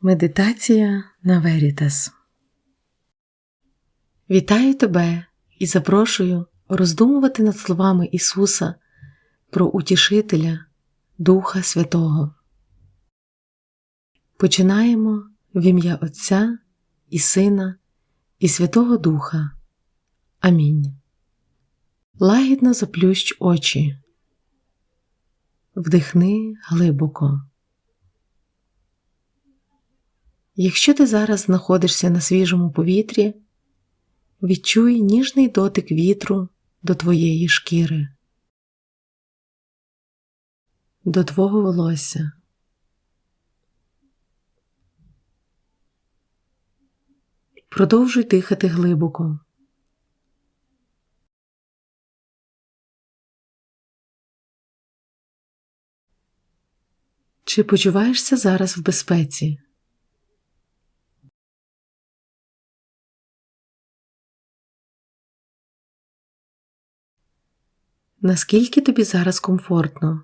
Медитація на Верітас. Вітаю тебе і запрошую роздумувати над словами Ісуса про Утішителя Духа Святого. Починаємо в ім'я Отця і Сина і Святого Духа. Амінь. Лагідно заплющ очі. Вдихни глибоко. Якщо ти зараз знаходишся на свіжому повітрі, відчуй ніжний дотик вітру до твоєї шкіри, до твого волосся. Продовжуй дихати глибоко. Чи почуваєшся зараз в безпеці? Наскільки тобі зараз комфортно?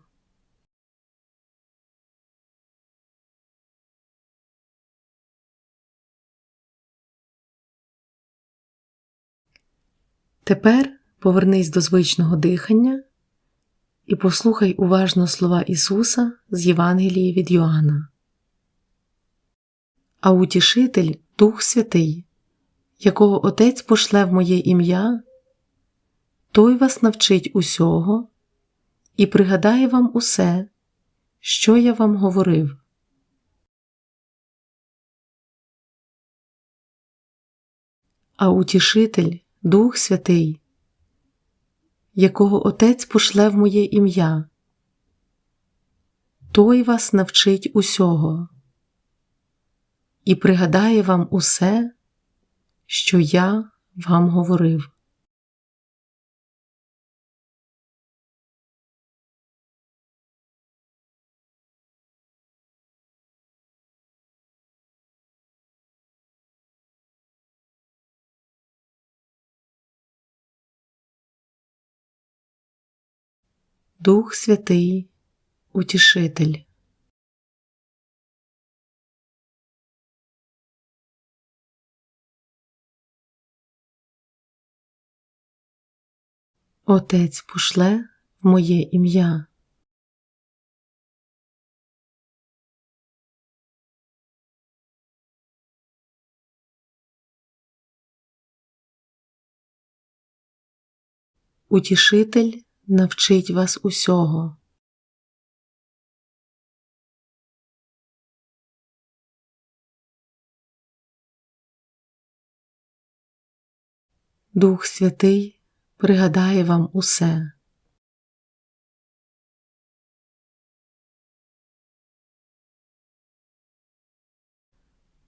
Тепер повернись до звичного дихання і послухай уважно слова Ісуса з Євангелії від Йоанна. А утішитель Дух Святий, якого Отець пошле в моє ім'я, той вас навчить усього і пригадає вам усе, що я вам говорив. А утішитель, Дух Святий, якого Отець пошле в моє ім'я, той вас навчить усього і пригадає вам усе, що я вам говорив. Дух Святий, Утішитель. Отець пошле в моє ім'я. Утішитель навчить вас усього. Дух Святий пригадає вам усе.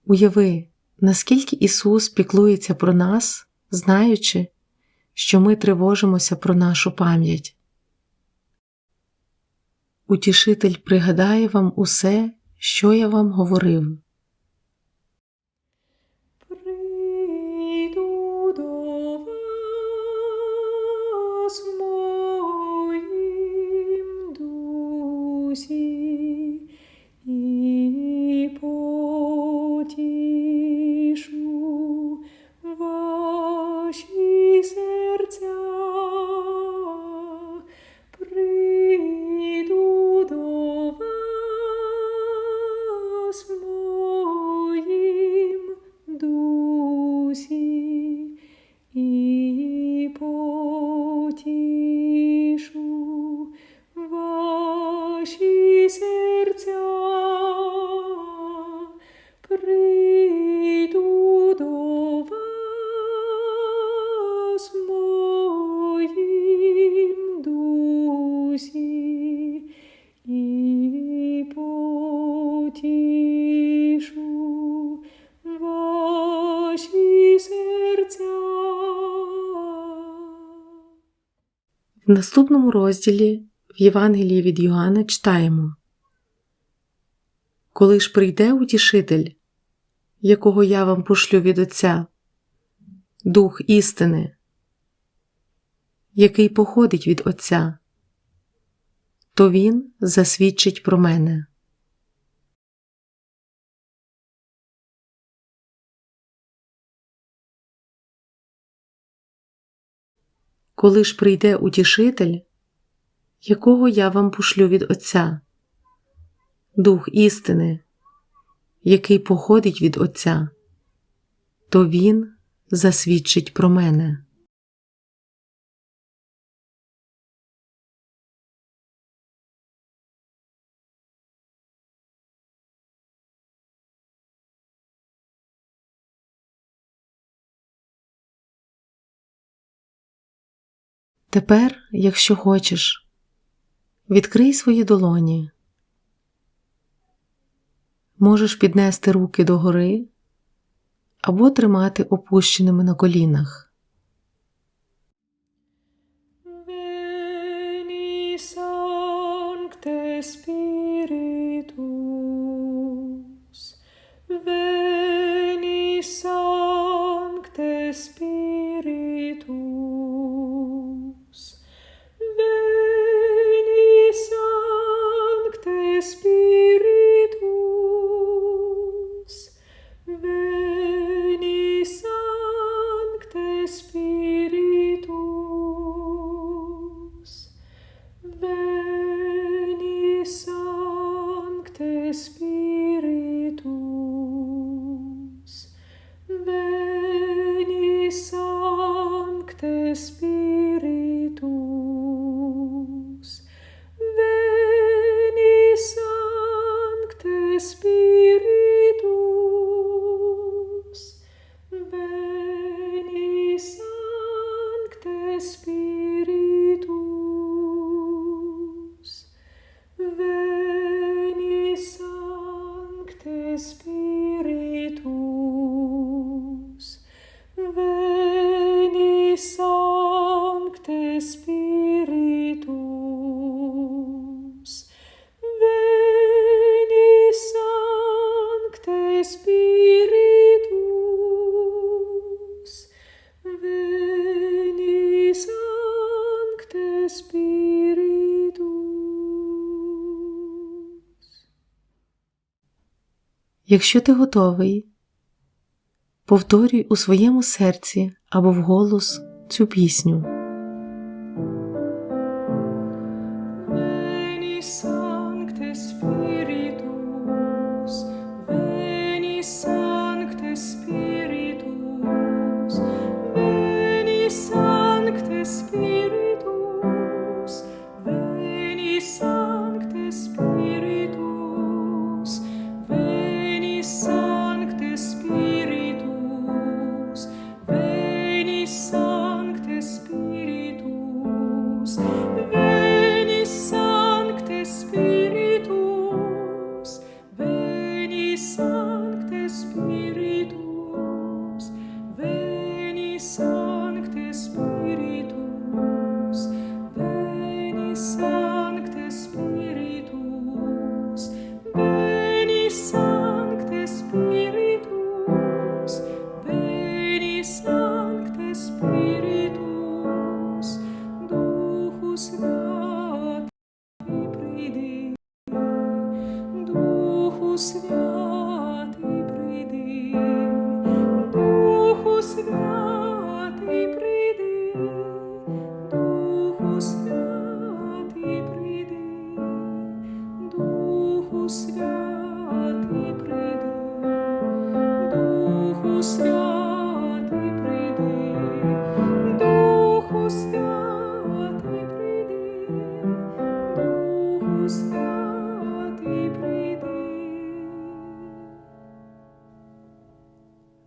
Уяви, наскільки Ісус піклується про нас, знаючи, що ми тривожимося про нашу пам'ять. Утішитель пригадає вам усе, що я вам говорив. В наступному розділі в Євангелії від Йоанна читаємо Коли ж прийде утішитель, якого я вам пошлю від Отця, Дух істини, який походить від Отця, то Він засвідчить про мене. Коли ж прийде утішитель, якого я вам пошлю від Отця, Дух істини, який походить від Отця, то Він засвідчить про мене. Тепер, якщо хочеш, відкрий свої долоні. Можеш піднести руки догори або тримати опущеними на колінах. This be. Якщо ти готовий, повторюй у своєму серці або вголос цю пісню.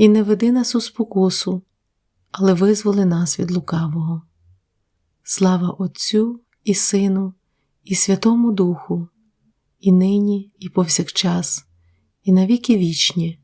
І не веди нас у спокусу, але визволи нас від лукавого. Слава Отцю і Сину, і Святому Духу, і нині, і повсякчас, і навіки вічні.